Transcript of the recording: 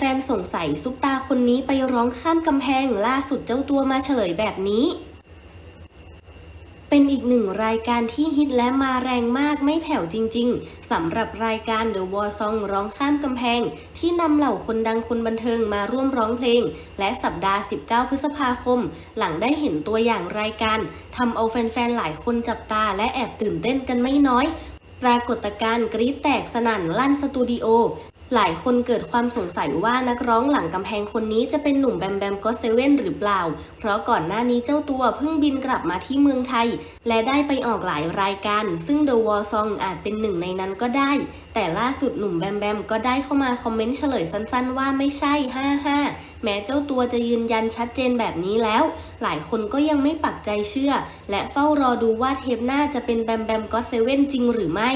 ฟนๆ สงสัยซุปตาคนนี้ไปร้องข้ามกำแพงล่าสุดเจ้าตัวมาเฉลยแบบนี้ เป็นอีกหนึ่งรายการที่ฮิตและมาแรงมากไม่แผ่วจริง ๆสำหรับรายการ The War Song ร้องข้ามกำแพง ที่นำเหล่าคนดังคนบันเทิงมาร่วมร้องเพลง และสัปดาห์ 19 พฤษภาคม หลังได้เห็นตัวอย่างรายการทำเอาแฟนๆ หลายคนจับตาและแอบตื่นเต้นกันไม่น้อย ปรากฏการณ์กรี๊ดแตกสนั่นลั่นสตูดิโอ หลายคนเกิดความสงสัยว่านักร้องหลังกำแพงคนนี้จะเป็นหนุ่มแบมแบมก็เซเว่นหรือเปล่า เพราะก่อนหน้านี้เจ้าตัวเพิ่งบินกลับมาที่เมืองไทย และได้ไปออกหลายรายการ ซึ่ง The War Song อาจเป็นหนึ่งในนั้นก็ได้ แต่ล่าสุดหนุ่มแบมแบมก็ได้เข้ามาคอมเมนต์เฉลยสั้นๆ ว่าไม่ใช่ 55 แม้เจ้าตัวจะยืนยันชัดเจนแบบนี้แล้ว หลายคนก็ยังไม่ปักใจเชื่อ และเฝ้ารอดูว่าเทปหน้าจะเป็นแบมแบมก็เซเว่นจริงหรือไม่